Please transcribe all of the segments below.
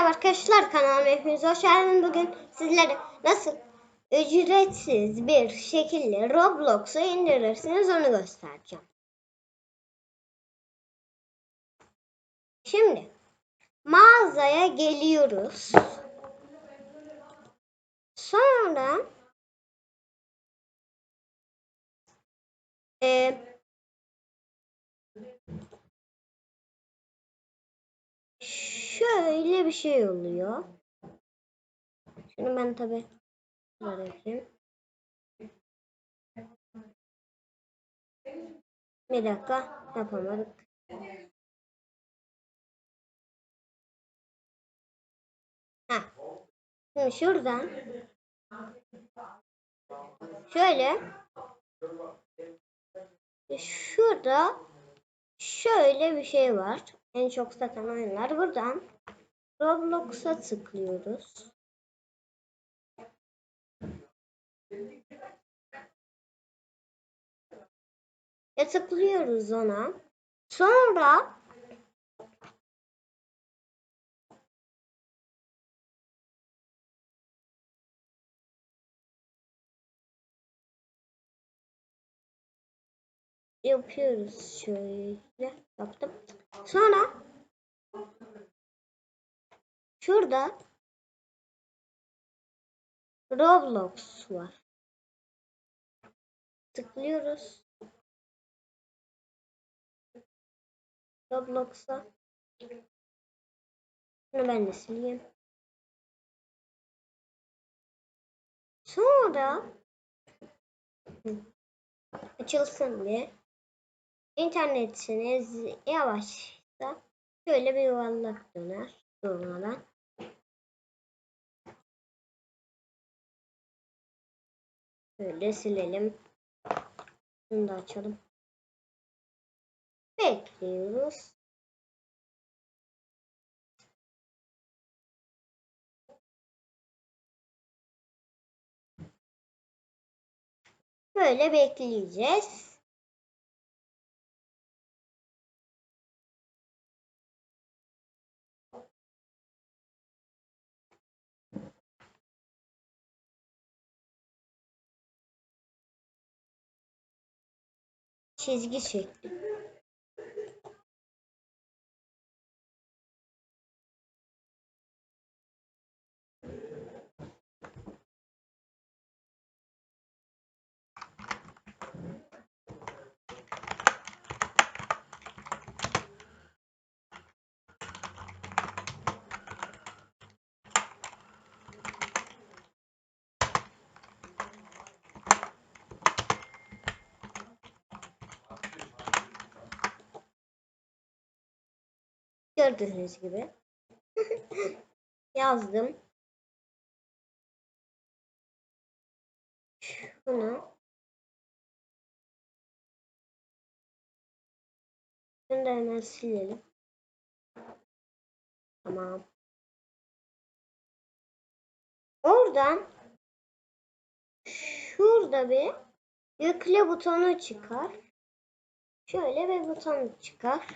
Merhaba arkadaşlar kanalıma hepiniz hoş geldiniz. Bugün sizlere nasıl ücretsiz bir şekilde Roblox'u indirirsiniz onu göstereceğim. Şimdi mağazaya geliyoruz. Sonra e, şöyle bir şey oluyor. Şunu ben tabi yapayım. Bir dakika yapamadık. Ha. Şimdi şuradan şöyle şurada şöyle bir şey var. En çok satan oyunlar buradan Roblox'a tıklıyoruz. Ve tıklıyoruz ona. Sonra yapıyoruz şöyle yaptım. Sonra şurada Roblox var. Tıklıyoruz. Roblox'a. Bunu ben de sileyim. Sonra açılsın diye internetiniz yavaşsa şöyle bir yuvarlak döner durmadan. Şöyle silelim. Bunu da açalım. Bekliyoruz. Böyle bekleyeceğiz. Çizgi şekli. Gördüğünüz gibi. Yazdım. Şunu. Şunu da hemen silelim. Tamam. Oradan şurada bir yükle butonu çıkar. Şöyle bir buton çıkar.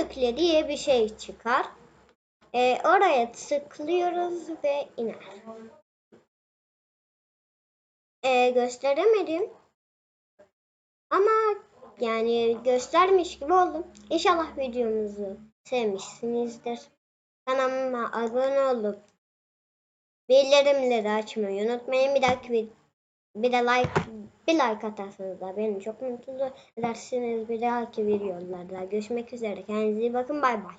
Yükle diye bir şey çıkar. Ee, oraya tıklıyoruz ve iner. Ee, gösteremedim. Ama yani göstermiş gibi oldum. İnşallah videomuzu sevmişsinizdir. Kanalıma abone olup bildirimleri açmayı unutmayın. Bir dahaki bir de like bir like atarsanız da beni çok mutlu edersiniz. Bir dahaki videolarda görüşmek üzere. Kendinize iyi bakın. Bay bay.